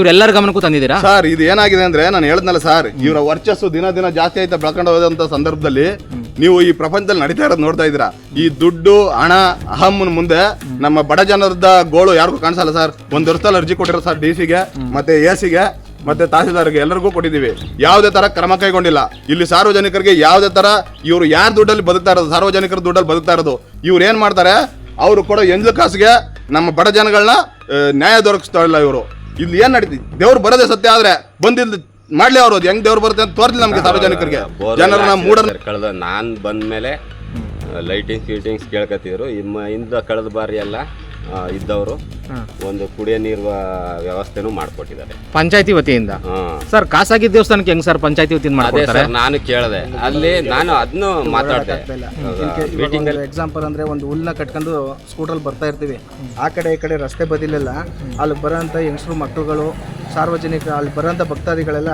ಇವ್ರೆಲ್ಲರ ಗಮನಕ್ಕೂ ತಂದಿದ್ದೀರಾ? ಸರ್ ಇದು ಏನಾಗಿದೆ ಅಂದ್ರೆ ನಾನು ಹೇಳಿದ್ನಲ್ಲ ಸರ್ ಇವರ ವರ್ಚಸ್ಸು ದಿನ ದಿನ ಜಾಸ್ತಿ ಆಯ್ತಾ ಬೆಳ್ಕೊಂಡು ಹೋದಂತ ಸಂದರ್ಭದಲ್ಲಿ ನೀವು ಈ ಪ್ರಪಂಚದಲ್ಲಿ ನಡೀತಾ ಇರೋದು ನೋಡ್ತಾ ಇದ್ದೀರಾ? ಈ ದುಡ್ಡು ಹಣ ಅಹಮ್ಮನ ಮುಂದೆ ನಮ್ಮ ಬಡ ಜನರದ ಗೋಳು ಯಾರಿಗೂ ಕಾಣಿಸಲ್ಲ ಸರ್. ಒಂದ್ ವರ್ಷದಲ್ಲಿ ಅರ್ಜಿ ಕೊಟ್ಟಿರೋ ಸರ್ ಡಿ ಸಿಗೆ ಮತ್ತೆ ಎ ಸಿಗೆ ಮತ್ತೆ ತಹಸೀಲ್ದಾರ್ಗೆ ಎಲ್ಲರಿಗೂ ಕೊಟ್ಟಿದ್ದೀವಿ. ಯಾವುದೇ ತರ ಕ್ರಮ ಕೈಗೊಂಡಿಲ್ಲ. ಇಲ್ಲಿ ಸಾರ್ವಜನಿಕರಿಗೆ ಯಾವುದೇ ತರ ಇವರು ಯಾರ ದುಡ್ಡಲ್ಲಿ ಬದುಕ್ತಾ ಇರೋದು ಸಾರ್ವಜನಿಕರ ದುಡ್ಡಲ್ಲಿ ಬದುಕ್ತಾ ಇರೋದು ಇವ್ರು ಏನ್ ಮಾಡ್ತಾರೆ? ಅವರು ಕೊಡೋ ಎಂಜಲು ಕಾಸಿಗೆ ನಮ್ಮ ಬಡ ಜನಗಳನ್ನ ನ್ಯಾಯ ದೊರಕಿಸ್ತಾ ಇಲ್ಲ ಇವರು. ಇಲ್ಲಿ ಏನ್ ನಡೀತಿ? ದೇವ್ರು ಬರೋದೇ ಸತ್ಯ ಆದ್ರೆ ಬಂದಿಲ್ಲ ಮಾಡ್ಲಿ ಅವರು ಹೆಂಗ್ ದೇವ್ರು ಬರುತ್ತೆ ಅಂತ ತೋರ್ಲಿ ನಮ್ಗೆ ಸಾರ್ವಜನಿಕರಿಗೆ. ಜನರನ್ನ ಮೂಡ ಕಳೆದ ನಾನ್ ಬಂದ್ಮೇಲೆ ಲೈಟಿಂಗ್ಸ್ ಫೀಟಿಂಗ್ಸ್ ಕೇಳ್ಕತ್ತಿದ್ರು ಇಮ್ಮ ಇಂದ ಕಳೆದ ಬಾರಿ ಎಲ್ಲ ಇದ್ದವರು ಒಂದು ಕುಡಿಯೋ ನೀರು ವ್ಯವಸ್ಥೆನೂ ಮಾಡಿಕೊಟ್ಟಿದ್ದಾರೆ. ಪಂಚಾಯತಿ ವತಿಯಿಂದ? ಸರ್ ಖಾಸಗಿ ದೇವಸ್ಥಾನಕ್ಕೆ ಹೆಂಗ್ ಸರ್ ಪಂಚಾಯತಿ ವತಿಯಿಂದ ಅದೇ ಮಾಡ್ಕೊಡ್ತಾರೆ? ಸರ್ ನಾನು ಕೇಳಿದೆ. ಅಲ್ಲಿ ನಾನು ಅದನ್ನು ಮಾತಾಡಿದೆ. ಮೀಟಿಂಗ್ ಅಲ್ಲಿ ಎಕ್ಸಾಂಪಲ್ ಅಂದ್ರೆ ಒಂದು ಹುಲ್ಲ ಕಟ್ಕೊಂಡು ಸ್ಕೂಟ್ರಲ್ಲಿ ಬರ್ತಾ ಇರ್ತೀವಿ. ಆ ಕಡೆ ಈ ಕಡೆ ರಸ್ತೆ ಬದಿಲೆಲ್ಲ ಅಲ್ಲಿ ಬರೋಂಥ ಹೆಂಗಸರು ಮಕ್ಕಳುಗಳು ಸಾರ್ವಜನಿಕ ಅಲ್ಲಿ ಬರೋಂಥ ಭಕ್ತಾದಿಗಳೆಲ್ಲ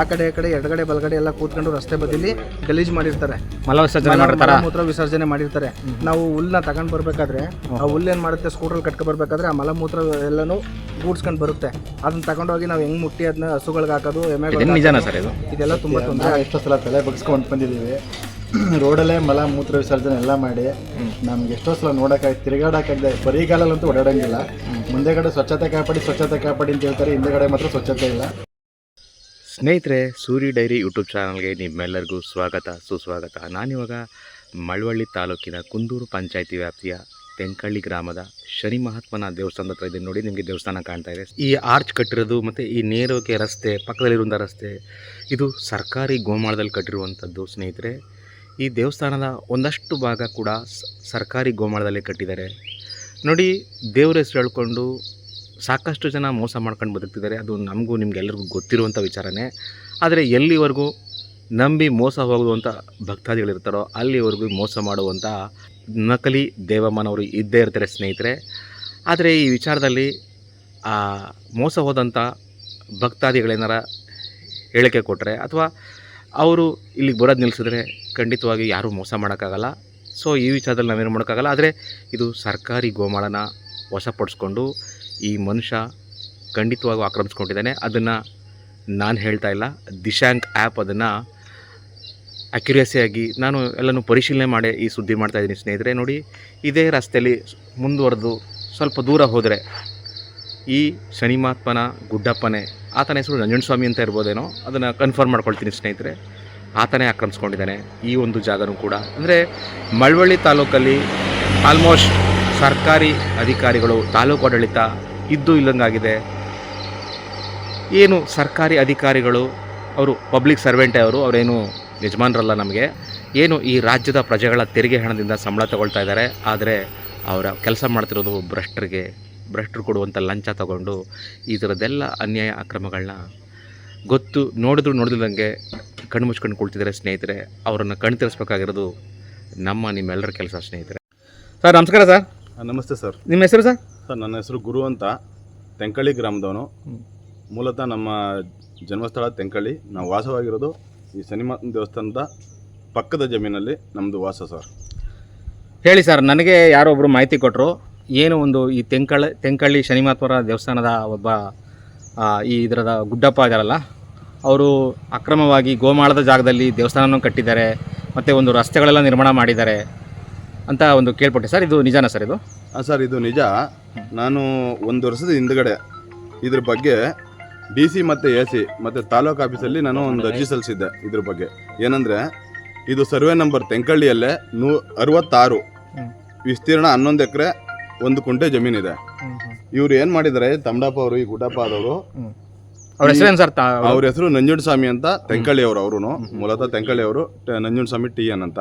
ಆ ಕಡೆ ಈ ಕಡೆ ಎಡಗಡೆ ಬಲಗಡೆ ಎಲ್ಲ ಕೂತ್ಕೊಂಡು ರಸ್ತೆ ಬದಿಲಿ ಗಲೀಜ್ ಮಾಡಿರ್ತಾರೆ. ಮಲ ವಿಸರ್ಜನೆ ಮಾಡಿರ್ತಾರ ಮಲಮೂತ್ರ ವಿಸರ್ಜನೆ ಮಾಡಿರ್ತಾರೆ ನಾವು ಹುಲ್ಲನ್ನ ತಗೊಂಡು ಬರ್ಬೇಕಾದ್ರೆ ಆ ಹುಲ್ಲು ಏನ್ ಮಾಡುತ್ತೆ ಸ್ಕೂಟ್ರಲ್ಲಿ ಕಟ್ಕೊ ಬರ್ಬೇಕಾದ್ರೆ ಆ ಮಲಮೂತ್ರ ಎಲ್ಲನೂ ಗೂಡ್ಸ್ಕೊಂಡು ಬರುತ್ತೆ. ಅದನ್ನ ತಗೊಂಡೋಗಿ ನಾವು ಹೆಂಗ್ ಮುಟ್ಟಿ ಅದನ್ನ ಹಸುಗಳಿಗೆ ಹಾಕೋದು ಎಮ್ಮೆ ಇದೇನ್ ನಿಜಾನ ಸರ್ ಇದು? ಇದೆಲ್ಲ ತುಂಬಾ ತೊಂದರೆ ಎಷ್ಟೋ ಸಲ ತಲೆ ಬಗ್ಸ್ಕೊಂಡು ಬಂದಿದ್ದೀವಿ. ರೋಡಲ್ಲೇ ಮಲ ಮೂತ್ರ ವಿಸರ್ಜನೆ ಎಲ್ಲ ಮಾಡಿ ನಮ್ಗೆ ಎಷ್ಟೋ ಸಲ ನೋಡೋಕ್ಕಾಗಿ ತಿರುಗಾಡೋಕ್ಕಾಗದೆ ಬರೀಗಾಲಲ್ಲಂತೂ ಓಡಾಡಂಗಿಲ್ಲ ಮುಂದೆಗಡೆ ಸ್ವಚ್ಛತೆ ಕಾಪಾಡಿ ಸ್ವಚ್ಛತೆ ಕಾಪಾಡಿ ಅಂತ ಹೇಳ್ತಾರೆ ಹಿಂದೆಗಡೆ ಮಾತ್ರ ಸ್ವಚ್ಛತೆ ಇಲ್ಲ. ಸ್ನೇಹಿತರೆ ಸೂರಿ ಡೈರಿ ಯೂಟ್ಯೂಬ್ ಚಾನಲ್ಗೆ ನಿಮ್ಮೆಲ್ಲರಿಗೂ ಸ್ವಾಗತ ಸುಸ್ವಾಗತ. ನಾನಿವಾಗ ಮಳವಳ್ಳಿ ತಾಲೂಕಿನ ಕುಂದೂರು ಪಂಚಾಯಿತಿ ವ್ಯಾಪ್ತಿಯ ತೆಂಕಳ್ಳಿ ಗ್ರಾಮದ ಶನಿ ಮಹಾತ್ಮನ ದೇವಸ್ಥಾನದ ಹತ್ರ ಇದನ್ನು ನೋಡಿ ನಿಮಗೆ ದೇವಸ್ಥಾನ ಕಾಣ್ತಾ ಇದೆ. ಈ ಆರ್ಚ್ ಕಟ್ಟಿರೋದು ಮತ್ತು ಈ ನೇರೋಕೆ ರಸ್ತೆ ಪಕ್ಕದಲ್ಲಿರುವಂಥ ರಸ್ತೆ ಇದು ಸರ್ಕಾರಿ ಗೋಮಾಳದಲ್ಲಿ ಕಟ್ಟಿರುವಂಥದ್ದು. ಸ್ನೇಹಿತರೆ ಈ ದೇವಸ್ಥಾನದ ಒಂದಷ್ಟು ಭಾಗ ಕೂಡ ಸರ್ಕಾರಿ ಗೋಮಾಳದಲ್ಲಿ ಕಟ್ಟಿದ್ದಾರೆ. ನೋಡಿ, ದೇವ್ರ ಹೆಸರು ಹೇಳ್ಕೊಂಡು ಸಾಕಷ್ಟು ಜನ ಮೋಸ ಮಾಡ್ಕೊಂಡು ಬದುಕ್ತಿದ್ದಾರೆ. ಅದು ನಮಗೂ ನಿಮಗೆಲ್ಲರಿಗೂ ಗೊತ್ತಿರುವಂಥ ವಿಚಾರನೇ. ಆದರೆ ಎಲ್ಲಿವರೆಗೂ ನಂಬಿ ಮೋಸ ಹೋಗುವಂಥ ಭಕ್ತಾದಿಗಳಿರ್ತಾರೋ ಅಲ್ಲಿವರೆಗೂ ಮೋಸ ಮಾಡುವಂಥ ನಕಲಿ ದೇವಮ್ಮನವರು ಇದ್ದೇ ಇರ್ತಾರೆ ಸ್ನೇಹಿತರೆ. ಆದರೆ ಈ ವಿಚಾರದಲ್ಲಿ ಮೋಸ ಹೋದಂಥ ಭಕ್ತಾದಿಗಳೇನಾರ ಹೇಳಿಕೆ ಕೊಟ್ಟರೆ ಅಥವಾ ಅವರು ಇಲ್ಲಿಗೆ ಬರೋದು ನಿಲ್ಲಿಸಿದ್ರೆ ಖಂಡಿತವಾಗಿ ಯಾರೂ ಮೋಸ ಮಾಡೋಕ್ಕಾಗಲ್ಲ. ಸೊ ಈ ವಿಚಾರದಲ್ಲಿ ನಾವೇನು ಮಾಡೋಕ್ಕಾಗಲ್ಲ. ಆದರೆ ಇದು ಸರ್ಕಾರಿ ಗೋಮಾಳನ ವಶಪಡಿಸ್ಕೊಂಡು ಈ ಮನುಷ್ಯ ಖಂಡಿತವಾಗೂ ಆಕ್ರಮಿಸ್ಕೊಂಡಿದ್ದಾನೆ. ಅದನ್ನು ನಾನು ಹೇಳ್ತಾ ಇಲ್ಲ. ದಿಶಾಂಕ್ ಆ್ಯಪ್ ಅದನ್ನು ಅಕ್ಯುರೇಸಿಯಾಗಿ ನಾನು ಎಲ್ಲನೂ ಪರಿಶೀಲನೆ ಮಾಡಿ ಈ ಸುದ್ದಿ ಮಾಡ್ತಾಯಿದ್ದೀನಿ ಸ್ನೇಹಿತರೆ. ನೋಡಿ, ಇದೇ ರಸ್ತೆಯಲ್ಲಿ ಮುಂದುವರೆದು ಸ್ವಲ್ಪ ದೂರ ಹೋದರೆ ಈ ಶನಿಮಾತ್ಮನ ಗುಡ್ಡಪ್ಪನೇ ಆತನ ಹೆಸರು ನಂಜನಸ್ವಾಮಿ ಅಂತ ಇರ್ಬೋದೇನೋ, ಅದನ್ನು ಕನ್ಫರ್ಮ್ ಮಾಡ್ಕೊಳ್ತೀನಿ ಸ್ನೇಹಿತರೆ. ಆತನೇ ಆಕ್ರಮಿಸ್ಕೊಂಡಿದ್ದಾನೆ ಈ ಒಂದು ಜಾಗನೂ ಕೂಡ. ಅಂದರೆ ಮಳವಳ್ಳಿ ತಾಲೂಕಲ್ಲಿ ಆಲ್ಮೋಸ್ಟ್ ಸರ್ಕಾರಿ ಅಧಿಕಾರಿಗಳು, ತಾಲೂಕು ಆಡಳಿತ ಇದ್ದು ಇಲ್ಲಂಗಾಗಿದೆ. ಏನು ಸರ್ಕಾರಿ ಅಧಿಕಾರಿಗಳು, ಅವರು ಪಬ್ಲಿಕ್ ಸರ್ವೆಂಟೇ ಅವರು, ಅವರೇನು ಯಜಮಾನರಲ್ಲ ನಮಗೆ. ಏನು ಈ ರಾಜ್ಯದ ಪ್ರಜೆಗಳ ತೆರಿಗೆ ಹಣದಿಂದ ಸಂಬಳ ತಗೊಳ್ತಾ ಇದ್ದಾರೆ. ಆದರೆ ಅವರ ಕೆಲಸ ಮಾಡ್ತಿರೋದು ಭ್ರಷ್ಟರಿಗೆ ಭ್ರಷ್ಟರು ಕೊಡುವಂಥ ಲಂಚ ತಗೊಂಡು ಈ ಥರದ್ದೆಲ್ಲ ಅನ್ಯಾಯ ಅಕ್ರಮಗಳನ್ನ ಗೊತ್ತು ನೋಡಿದ್ರು ನೋಡಿದಂಗೆ ಕಣ್ಣು ಮುಚ್ಕೊಂಡು ಕುಳ್ತಿದ್ದಾರೆ ಸ್ನೇಹಿತರೆ ಅವರನ್ನು ಕಣ್ ತಿರ್ಸ್ಬೇಕಾಗಿರೋದು ನಮ್ಮ ನಿಮ್ಮೆಲ್ಲರ ಕೆಲಸ ಸ್ನೇಹಿತರೆ. ಸರ್ ನಮಸ್ಕಾರ ಸರ್. ನಮಸ್ತೆ ಸರ್. ನಿಮ್ಮ ಹೆಸರು ಸರ್? ಸರ್ ನನ್ನ ಹೆಸರು ಗುರು ಅಂತ. ತೆಂಕಳ್ಳಿ ಗ್ರಾಮದವನು. ಮೂಲತಃ ನಮ್ಮ ಜನ್ಮಸ್ಥಳ ತೆಂಕಳ್ಳಿ. ನಾವು ವಾಸವಾಗಿರೋದು ಈ ಸಿನಿಮಾ ದೇವಸ್ಥಾನದ ಪಕ್ಕದ ಜಮೀನಲ್ಲಿ ನಮ್ಮದು ವಾಸ ಸರ್. ಹೇಳಿ ಸರ್ ನನಗೆ ಯಾರೊಬ್ಬರು ಮಾಹಿತಿ ಕೊಟ್ಟರು ಏನು ಒಂದು ಈ ತೆಂಕಳ್ಳಿ ತೆಂಕಳ್ಳಿ ಶನಿಮಾತ್ವರ ದೇವಸ್ಥಾನದ ಒಬ್ಬ ಈ ಇದರದ ಗುಡ್ಡಪ್ಪ ಇದಾರಲ್ಲ ಅವರು ಅಕ್ರಮವಾಗಿ ಗೋಮಾಳದ ಜಾಗದಲ್ಲಿ ದೇವಸ್ಥಾನವನ್ನು ಕಟ್ಟಿದ್ದಾರೆ ಮತ್ತು ಒಂದು ರಸ್ತೆಗಳೆಲ್ಲ ನಿರ್ಮಾಣ ಮಾಡಿದ್ದಾರೆ ಅಂತ ಒಂದು ಕೇಳ್ಪಟ್ಟೆ. ಸರ್ ಇದು ನಿಜಾನಾ ಸರ್ ಇದು? ಹಾಂ ಸರ್ ಇದು ನಿಜ. ನಾನು ಒಂದು ವರ್ಷದ ಹಿಂದ್ಗಡೆ ಇದ್ರ ಬಗ್ಗೆ ಡಿ ಸಿ ಮತ್ತು ಎ ಸಿ ಮತ್ತು ತಾಲೂಕು ಆಫೀಸಲ್ಲಿ ನಾನು ಒಂದು ಅರ್ಜಿ ಸಲ್ಲಿಸಿದ್ದೆ ಇದ್ರ ಬಗ್ಗೆ. ಏನಂದರೆ ಇದು ಸರ್ವೆ ನಂಬರ್ ತೆಂಕಳ್ಳಿಯಲ್ಲೇ ನೂ ಅರವತ್ತಾರು ವಿಸ್ತೀರ್ಣ ಹನ್ನೊಂದು ಎಕರೆ ಒಂದು ಕುಂಟೆ ಜಮೀನಿದೆ ಇವ್ರು ಏನ್ ಮಾಡಿದ್ದಾರೆ ತಮಡಪ್ಪ ಅವರು ಈ ಗುಡ್ಡಪ್ಪ ಆದವರು ಅವ್ರ ಹೆಸರೇನು ಸರ್ ಅವ್ರ ಹೆಸರು ನಂಜುಂಡಸ್ವಾಮಿ ಅಂತ ತೆಂಕಳ್ಳಿ ಅವರು ಅವರು ಮೂಲತಃ ತೆಂಕಳ್ಳಿ ಅವರು ನಂಜುಂಡಸ್ವಾಮಿ ಟಿ ಎನ್ ಅಂತ.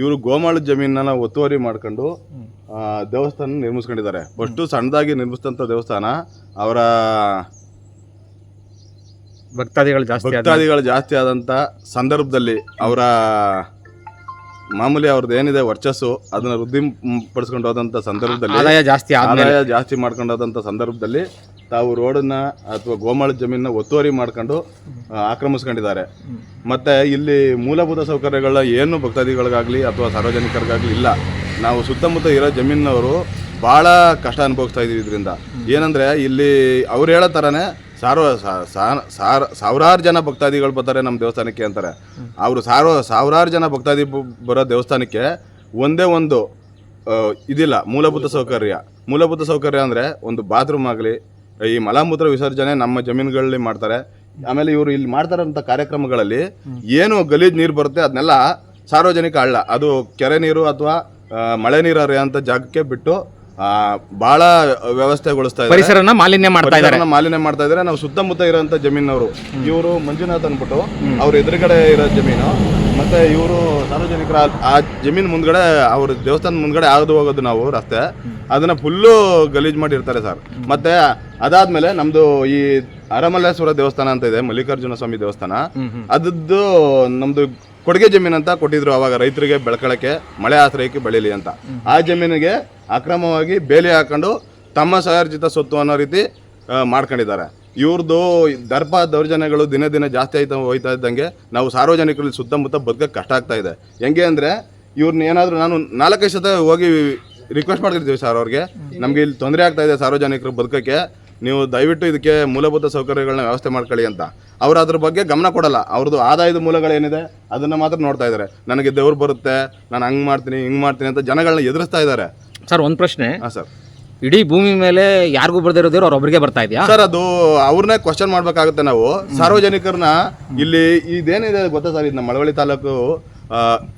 ಇವರು ಗೋಮಾಳದ ಜಮೀನನ್ನ ಒತ್ತುವರಿ ಮಾಡ್ಕೊಂಡು ದೇವಸ್ಥಾನ ನಿರ್ಮಿಸ್ಕೊಂಡಿದ್ದಾರೆ. ಫಸ್ಟು ಸಣ್ಣದಾಗಿ ನಿರ್ಮಿಸಿದಂಥ ದೇವಸ್ಥಾನ. ಅವರ ಭಕ್ತಾದಿಗಳು ಜಾಸ್ತಿ ಭಕ್ತಾದಿಗಳು ಜಾಸ್ತಿ ಆದಂಥ ಸಂದರ್ಭದಲ್ಲಿ ಅವರ ಮಾಮೂಲಿ ಅವ್ರದ್ದು ಏನಿದೆ ವರ್ಚಸ್ಸು ಅದನ್ನ ವೃದ್ಧಿ ಪಡಿಸ್ಕೊಂಡು ಹೋದಂಥ ಸಂದರ್ಭದಲ್ಲಿ ಆದಾಯ ಜಾಸ್ತಿ ಆದಾಯ ಜಾಸ್ತಿ ಮಾಡ್ಕೊಂಡು ಹೋದಂಥ ಸಂದರ್ಭದಲ್ಲಿ ತಾವು ರೋಡನ್ನ ಅಥವಾ ಗೋಮಾಳ ಜಮೀನನ್ನ ಒತ್ತುವರಿ ಮಾಡ್ಕೊಂಡು ಆಕ್ರಮಿಸ್ಕೊಂಡಿದ್ದಾರೆ. ಮತ್ತೆ ಇಲ್ಲಿ ಮೂಲಭೂತ ಸೌಕರ್ಯಗಳ ಏನು ಭಕ್ತಾದಿಗಳಿಗಾಗಲಿ ಅಥವಾ ಸಾರ್ವಜನಿಕರಿಗಾಗಲಿ ಇಲ್ಲ. ನಾವು ಸುತ್ತಮುತ್ತ ಇರೋ ಜಮೀನವರು ಭಾಳ ಕಷ್ಟ ಅನುಭವಿಸ್ತಾ ಇದ್ದೀವಿ ಇದರಿಂದ ಏನಂದ್ರೆ ಇಲ್ಲಿ ಅವ್ರು ಹೇಳೋ ಥರನೇ ಸಾರೋ ಸಾರ್ ಸಾ- ಸಾರ- ಸಾವಿರಾರು ಜನ ಭಕ್ತಾದಿಗಳು ಬರ್ತಾರೆ ನಮ್ಮ ದೇವಸ್ಥಾನಕ್ಕೆ ಅಂತಾರೆ. ಅವರು ಸಾವಿರ ಸಾವಿರಾರು ಜನ ಭಕ್ತಾದಿ ಬರೋ ದೇವಸ್ಥಾನಕ್ಕೆ ಒಂದೇ ಒಂದು ಇದಿಲ್ಲ, ಮೂಲಭೂತ ಸೌಕರ್ಯ. ಮೂಲಭೂತ ಸೌಕರ್ಯ ಅಂದರೆ ಒಂದು ಬಾತ್ರೂಮ್ ಆಗಲಿ, ಈ ಮಲಮೂತ್ರ ವಿಸರ್ಜನೆ ನಮ್ಮ ಜಮೀನುಗಳಲ್ಲಿ ಮಾಡ್ತಾರೆ. ಆಮೇಲೆ ಇವರು ಇಲ್ಲಿ ಮಾಡ್ತಾರಂಥ ಕಾರ್ಯಕ್ರಮಗಳಲ್ಲಿ ಏನು ಗಲೀಜ್ ನೀರು ಬರುತ್ತೆ ಅದನ್ನೆಲ್ಲ ಸಾರ್ವಜನಿಕ ಹಳ್ಳ. ಅದು ಕೆರೆ ನೀರು ಅಥವಾ ಮಳೆ ನೀರು ಹರಿಯೋಂಥ ಜಾಗಕ್ಕೆ ಬಿಟ್ಟು ಆ, ಬಹಳ ವ್ಯವಸ್ಥೆಗೊಳಿಸ್ತಾ ಇದ್ದಾರೆ. ಪರಿಸರನ ಮಾಲಿನ್ಯ ಮಾಡ್ತಾ ಇದ್ದಾರೆ. ಪರಿಸರನ ಮಾಲಿನ್ಯ ಮಾಡ್ತಾ ಇದ್ದಾರೆ. ನಾವು ಸುತ್ತಮುತ್ತ ಇರೋಂಥ ಜಮೀನವರು. ಇವರು ಮಂಜುನಾಥ್ ಅನ್ಬಿಟ್ಟು ಅವ್ರ ಎದುರುಗಡೆ ಇರೋ ಜಮೀನು ಮತ್ತೆ ಇವರು ಸಾರ್ವಜನಿಕರ ಆ- ಆ ಜಮೀನ್ ಮುಂದ್ಗಡೆ ಅವ್ರ ದೇವಸ್ಥಾನ ಮುಂದ್ಗಡೆ ಆಗದು ಹೋಗೋದು ನಾವು ರಸ್ತೆ. ಅದನ್ನ ಫುಲ್ಲು ಗಲೀಜ್ ಮಾಡಿರ್ತಾರೆ ಸರ್. ಮತ್ತೆ ಅದಾದ್ಮೇಲೆ ನಮ್ದು ಈ ಅರಮಲ್ಲೇಶ್ವರ ದೇವಸ್ಥಾನ ಅಂತ ಇದೆ ಮಲ್ಲಿಕಾರ್ಜುನ ಸ್ವಾಮಿ ದೇವಸ್ಥಾನ. ಅದದ್ದು ನಮ್ದು ಕೊಡುಗೆ ಜಮೀನು ಅಂತ ಕೊಟ್ಟಿದ್ರು ಅವಾಗ ರೈತರಿಗೆ ಬೆಳ್ಕೊಳಕ್ಕೆ, ಮಳೆ ಆಶ್ರಯಕ್ಕೆ ಬೆಳೀಲಿ ಅಂತ. ಆ ಜಮೀನಿಗೆ ಅಕ್ರಮವಾಗಿ ಬೇಲಿ ಹಾಕೊಂಡು ತಮ್ಮ ಸಹಾರ್ಜಿತ ಸೊತ್ತು ಅನ್ನೋ ರೀತಿ ಮಾಡ್ಕೊಂಡಿದ್ದಾರೆ. ಇವ್ರದ್ದು ದರ್ಪ ದೌರ್ಜನ್ಯಗಳು ದಿನ ದಿನ ಜಾಸ್ತಿ ಆಯ್ತಾ ಹೋಯ್ತಾ ಇದ್ದಂಗೆ ನಾವು ಸಾರ್ವಜನಿಕರಲ್ಲಿ ಸುತ್ತಮುತ್ತ ಬದುಕಕ್ಕೆ ಕಷ್ಟ ಆಗ್ತಾ ಇದೆ. ಹೆಂಗೆ ಅಂದರೆ ಇವ್ರನ್ನ ಏನಾದರೂ ನಾನು ನಾಲ್ಕೈದು ಸತ ಹೋಗಿ ರಿಕ್ವೆಸ್ಟ್ ಮಾಡ್ತಿರ್ತೀವಿ ಸರ್ ಅವ್ರಿಗೆ. ನಮಗೆ ಇಲ್ಲಿ ತೊಂದರೆ ಆಗ್ತಾ ಇದೆ ಸಾರ್ವಜನಿಕರು ಬದುಕಕ್ಕೆ. ನೀವು ದಯವಿಟ್ಟು ಇದಕ್ಕೆ ಮೂಲಭೂತ ಸೌಕರ್ಯಗಳನ್ನ ವ್ಯವಸ್ಥೆ ಮಾಡ್ಕೊಳ್ಳಿ ಅಂತ. ಅವ್ರು ಅದ್ರ ಬಗ್ಗೆ ಗಮನ ಕೊಡಲ್ಲ. ಅವ್ರದ್ದು ಆದಾಯದ ಮೂಲಗಳೇನಿದೆ ಅದನ್ನು ಮಾತ್ರ ನೋಡ್ತಾ ಇದ್ದಾರೆ. ನನಗೆ ದೇವ್ರು ಬರುತ್ತೆ ನಾನು ಹಂಗೆ ಮಾಡ್ತೀನಿ ಹಿಂಗೆ ಮಾಡ್ತೀನಿ ಅಂತ ಜನಗಳನ್ನ ಎದುರಿಸ್ತಾ ಇದ್ದಾರೆ. ಸರ್ ಒಂದು ಪ್ರಶ್ನೆ. ಹಾಂ ಸರ್. ಇಡೀ ಭೂಮಿ ಮೇಲೆ ಯಾರಿಗೂ ಬರ್ದೇ ಇರೋ ದೇವ್ರು ಅವ್ರೊಬ್ರಿಗೆ ಬರ್ತಾ ಇದೆಯಾ? ಸರ್ ಅದು ಅವ್ರನ್ನೇ ಕ್ವಶನ್ ಮಾಡಬೇಕಾಗುತ್ತೆ ನಾವು. ಸಾರ್ವಜನಿಕರನ್ನ ಇಲ್ಲಿ ಇದೇನಿದೆ ಗೊತ್ತಾ ಸರ್ ಇದು ನಮ್ಮ ಮಳವಳ್ಳಿ ತಾಲೂಕು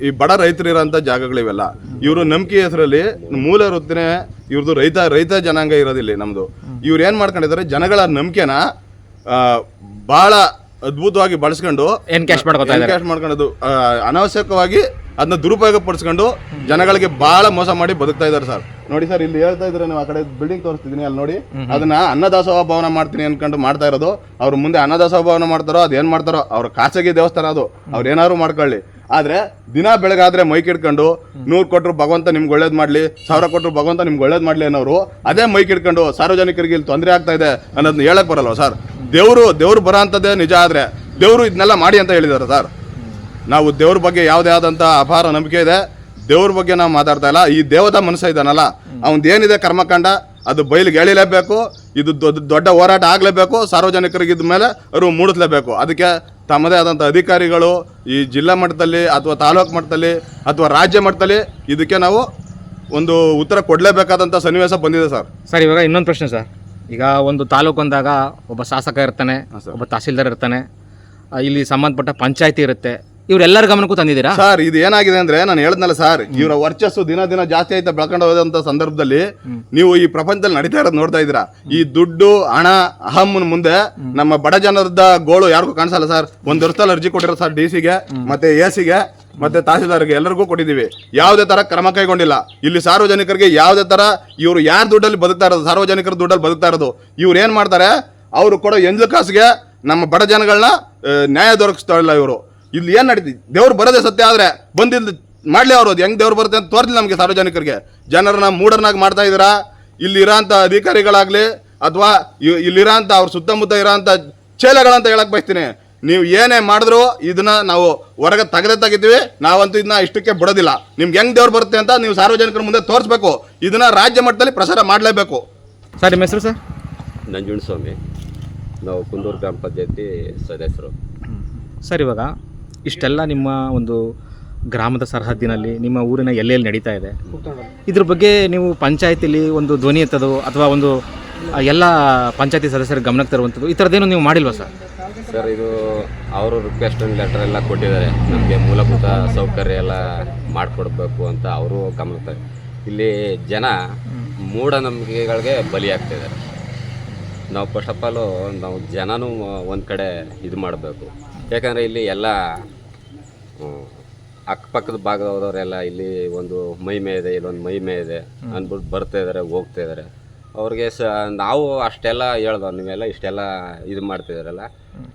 ಈ ಬಡ ರೈತರಿರೋಂಥ ಜಾಗಗಳಿವೆಲ್ಲ ಇವರು ನಂಬಿಕೆ ಹೆಸರಲ್ಲಿ ಮೂಲ ವೃತ್ತಿನ ಇವ್ರದ್ದು ರೈತ ರೈತ ಜನಾಂಗ ಇರೋದಿಲ್ಲ ನಮ್ದು. ಇವ್ರು ಏನು ಮಾಡ್ಕೊಂಡಿದ್ದಾರೆ ಜನಗಳ ನಂಬಿಕೆನ ಭಾಳ ಅದ್ಭುತವಾಗಿ ಬಳಸ್ಕೊಂಡು ಎನ್ಕ್ಯಾಶ್ ಎನ್ಕ್ಯಾಶ್ ಮಾಡ್ಕೊಂಡು ಅನಾವಶ್ಯಕವಾಗಿ ಅದನ್ನ ದುರುಪಯೋಗ ಪಡಿಸ್ಕೊಂಡು ಜನಗಳಿಗೆ ಬಹಳ ಮೋಸ ಮಾಡಿ ಬದುಕ್ತಾ ಇದ್ದಾರೆ ಸರ್. ನೋಡಿ ಸರ್ ಇಲ್ಲಿ ಹೇಳ್ತಾ ಇದ್ರೆ ನೀವು ಆ ಕಡೆ ಬಿಲ್ಡಿಂಗ್ ತೋರಿಸ್ತಿದ್ದೀನಿ ಅಲ್ಲಿ ನೋಡಿ. ಅದನ್ನ ಅನ್ನದಾಸೋಹ ಭವನ ಮಾಡ್ತೀನಿ ಅನ್ಕೊಂಡು ಮಾಡ್ತಾ ಇರೋದು. ಅವ್ರ ಮುಂದೆ ಅನ್ನದಾಸೋಹ ಭವನ ಮಾಡ್ತಾರೋ ಅದೇನ್ ಮಾಡ್ತಾರೋ ಅವ್ರ ಖಾಸಗಿ ದೇವಸ್ಥಾನ ಅದು. ಅವ್ರು ಏನಾದ್ರು ಮಾಡ್ಕೊಳ್ಳಿ. ಆದ್ರೆ ದಿನ ಬೆಳಗಾದ್ರೆ ಮೈಕ್ ಹಿಡ್ಕೊಂಡು ನೂರು ಕೊಟ್ಟರು ಭಗವಂತ ನಿಮ್ಗೆ ಒಳ್ಳೇದು ಮಾಡ್ಲಿ, ಸಾವಿರ ಕೊಟ್ಟರು ಭಗವಂತ ನಿಮ್ಗೆ ಒಳ್ಳೇದು ಮಾಡ್ಲಿ ಅನ್ನೋರು ಅದೇ ಮೈಕ್ ಹಿಡ್ಕೊಂಡು ಸಾರ್ವಜನಿಕರಿಗೆ ಇಲ್ಲಿ ತೊಂದರೆ ಆಗ್ತಾ ಇದೆ ಅನ್ನೋದನ್ನ ಹೇಳಕ್ ಬರಲ್ವ ಸರ್? ದೇವರು, ದೇವ್ರು ಬರೋ ಅಂಥದ್ದೇ ನಿಜ ಆದ್ರೆ ದೇವರು ಇದನ್ನೆಲ್ಲ ಮಾಡಿ ಅಂತ ಹೇಳಿದ್ದಾರೆ ಸರ್. ನಾವು ದೇವ್ರ ಬಗ್ಗೆ ಯಾವುದೇ ಆದಂಥ ಅಪಾರ ನಂಬಿಕೆ ಇದೆ, ದೇವ್ರ ಬಗ್ಗೆ ನಾವು ಮಾತಾಡ್ತಾ ಇಲ್ಲ. ಈ ದೇವದ ಮನುಷ್ಯ ಇದ್ದಾನಲ್ಲ ಅವನ್ ಏನಿದೆ ಕರ್ಮಕಾಂಡ, ಅದು ಬಯಲಿಗೆ ಎಳಿಲೇಬೇಕು, ಇದು ದೊಡ್ಡ ದೊಡ್ಡ ಹೋರಾಟ ಆಗಲೇಬೇಕು ಸಾರ್ವಜನಿಕರಿಗೆ ಇದ್ದ ಮೇಲೆ ಅವರು ಮೂಡಿಸ್ಲೇಬೇಕು ಅದಕ್ಕೆ ತಮ್ಮದೇ ಆದಂಥ ಅಧಿಕಾರಿಗಳು ಈ ಜಿಲ್ಲಾ ಮಟ್ಟದಲ್ಲಿ ಅಥವಾ ತಾಲೂಕು ಮಟ್ಟದಲ್ಲಿ ಅಥವಾ ರಾಜ್ಯ ಮಟ್ಟದಲ್ಲಿ ಇದಕ್ಕೆ ನಾವು ಒಂದು ಉತ್ತರ ಕೊಡಲೇಬೇಕಾದಂಥ ಸನ್ನಿವೇಶ ಬಂದಿದೆ ಸರ್. ಸರ್ ಇವಾಗ ಇನ್ನೊಂದು ಪ್ರಶ್ನೆ ಸರ್. ಈಗ ಒಂದು ತಾಲೂಕು ಅಂದಾಗ ಒಬ್ಬ ಶಾಸಕ ಇರ್ತಾನೆ ಒಬ್ಬ ತಹಸೀಲ್ದಾರ್ ಇರ್ತಾನೆ. ಆ, ಇಲ್ಲಿ ಸಂಬಂಧಪಟ್ಟ ಪಂಚಾಯತಿ ಇರುತ್ತೆ. ಇವರೆಲ್ಲರ ಗಮನಕ್ಕೂ ತಂದಿದ್ದೀರಾ? ಸರ್ ಇದು ಏನಾಗಿದೆ ಅಂದ್ರೆ ನಾನು ಹೇಳದ್ನಲ್ಲ ಸರ್ ಇವರ ವರ್ಚಸ್ಸು ದಿನ ದಿನ ಜಾಸ್ತಿ ಆಯ್ತಾ ಬೆಳ್ಕೊಂಡು ಹೋದಂತ ಸಂದರ್ಭದಲ್ಲಿ ನೀವು ಈ ಪ್ರಪಂಚದಲ್ಲಿ ನಡೀತಾ ಇರೋದು ನೋಡ್ತಾ ಇದ್ದೀರಾ? ಈ ದುಡ್ಡು ಹಣ ಅಹಮ್ಮನ ಮುಂದೆ ನಮ್ಮ ಬಡ ಜನರದ ಗೋಳು ಯಾರಿಗೂ ಕಾಣಿಸಲ್ಲ ಸರ್. ಒಂದ್ ವರ್ಷದಲ್ಲಿ ಅರ್ಜಿ ಕೊಟ್ಟಿರೋ ಸರ್ ಡಿ ಸಿಗೆ ಮತ್ತೆ ಎ ಸಿಗೆ ಮತ್ತೆ ತಹಸೀಲ್ದಾರ್ಗೆ ಎಲ್ಲರಿಗೂ ಕೊಟ್ಟಿದ್ದೀವಿ. ಯಾವುದೇ ತರ ಕ್ರಮ ಕೈಗೊಂಡಿಲ್ಲ. ಇಲ್ಲಿ ಸಾರ್ವಜನಿಕರಿಗೆ ಯಾವುದೇ ತರ ಇವರು ಯಾರ ದುಡ್ಡಲ್ಲಿ ಬದುಕ್ತಾ ಇರೋದು ಸಾರ್ವಜನಿಕರ ದುಡ್ಡಲ್ಲಿ ಬದುಕ್ತಾ ಇರೋದು ಇವ್ರು ಏನ್ ಮಾಡ್ತಾರೆ? ಅವರು ಕೊಡೋ ಎಂಜಲ್ ಕಾಸಿಗೆ ನಮ್ಮ ಬಡ ಜನಗಳನ್ನ ನ್ಯಾಯ ದೊರಕಿಸ್ತಾ ಇಲ್ಲ ಇವರು. ಇಲ್ಲಿ ಏನು ನಡೀತಿ? ದೇವ್ರು ಬರೋದೇ ಸತ್ಯ ಆದರೆ ಬಂದಿಲ್ಲ ಮಾಡಲಿ ಅವರು ಅದು. ಹೆಂಗೆ ದೇವ್ರು ಬರುತ್ತೆ ಅಂತ ತೋರಿಸಿಲ್ಲ ನಮಗೆ ಸಾರ್ವಜನಿಕರಿಗೆ. ಜನರನ್ನ ಮೂಢರನ್ನಾಗಿ ಮಾಡ್ತಾ ಇದ್ದೀರಾ? ಇಲ್ಲಿ ಇರೋಂಥ ಅಧಿಕಾರಿಗಳಾಗ್ಲಿ ಅಥವಾ ಇಲ್ಲಿರೋಂಥ ಅವ್ರ ಸುತ್ತಮುತ್ತ ಇರೋಂಥ ಚೇಲೆಗಳಂತ ಹೇಳಕ್ಕೆ ಬಯಸ್ತೀನಿ. ನೀವು ಏನೇ ಮಾಡಿದ್ರು ಇದನ್ನ ನಾವು ಹೊರಗೆ ತೆಗೆದೇ ತೆಗಿತೀವಿ. ನಾವಂತೂ ಇದನ್ನ ಇಷ್ಟಕ್ಕೆ ಬಿಡೋದಿಲ್ಲ. ನಿಮ್ಗೆ ಹೆಂಗೆ ದೇವ್ರು ಬರುತ್ತೆ ಅಂತ ನೀವು ಸಾರ್ವಜನಿಕರ ಮುಂದೆ ತೋರಿಸ್ಬೇಕು. ಇದನ್ನ ರಾಜ್ಯ ಮಟ್ಟದಲ್ಲಿ ಪ್ರಸಾರ ಮಾಡಲೇಬೇಕು. ಸರ್ ನಿಮ್ಮ ಹೆಸರು ಸರ್? ನಂಜುಣಸ್ವಾಮಿ ನಾವು ಕುಂದೂರು ಗ್ರಾಮ ಪಂಚಾಯತಿ ಸದಸ್ಯರು. ಸರ್ ಇವಾಗ ಇಷ್ಟೆಲ್ಲ ನಿಮ್ಮ ಒಂದು ಗ್ರಾಮದ ಸರಹದ್ದಿನಲ್ಲಿ ನಿಮ್ಮ ಊರಿನ ಎಲ್ಲೆಲ್ಲಿ ನಡೀತಾ ಇದೆ? ಇದ್ರ ಬಗ್ಗೆ ನೀವು ಪಂಚಾಯತಿಲಿ ಒಂದು ಧ್ವನಿ ಎತ್ತದು ಅಥವಾ ಒಂದು ಎಲ್ಲ ಪಂಚಾಯತಿ ಸದಸ್ಯರ ಗಮನಕ್ಕೆ ತರುವಂಥದ್ದು, ಈ ಥರದ್ದೇನು ನೀವು ಮಾಡಿಲ್ವಾ ಸರ್? ಸರ್, ಇದು ಅವರು ರಿಕ್ವೆಸ್ಟ್ ಲೆಟರ್ ಎಲ್ಲ ಕೊಟ್ಟಿದ್ದಾರೆ. ನಮಗೆ ಮೂಲಭೂತ ಸೌಕರ್ಯ ಎಲ್ಲ ಮಾಡಿಕೊಡ್ಬೇಕು ಅಂತ ಅವರು ಗಮನಿಸ್ತಾರೆ ಇಲ್ಲಿ ಜನ ಮೂಢನಂಬಿಕೆಗಳಿಗೆ ಬಲಿಯಾಗ್ತಿದ್ದಾರೆ ನಾವು ಫಸ್ಟ್ ಆಫ್ ಆಲು ನಾವು ಜನನೂ ಒಂದು ಕಡೆ ಇದು ಮಾಡಬೇಕು. ಯಾಕಂದರೆ ಇಲ್ಲಿ ಎಲ್ಲ ಅಕ್ಕಪಕ್ಕದ ಭಾಗದವರೆಲ್ಲ ಇಲ್ಲಿ ಒಂದು ಮಹಿಮೆ ಇದೆ ಇಲ್ಲೊಂದು ಮಹಿಮೆ ಇದೆ ಅಂದ್ಬಿಟ್ಟು ಬರ್ತಾ ಇದ್ದಾರೆ ಹೋಗ್ತಾ ಇದ್ದಾರೆ ಅವ್ರಿಗೆ ಸ ನಾವು ಅಷ್ಟೆಲ್ಲ ಹೇಳ್ದೋ ನೀವೆಲ್ಲ ಇಷ್ಟೆಲ್ಲ ಇದು ಮಾಡ್ತಿದಾರಲ್ಲ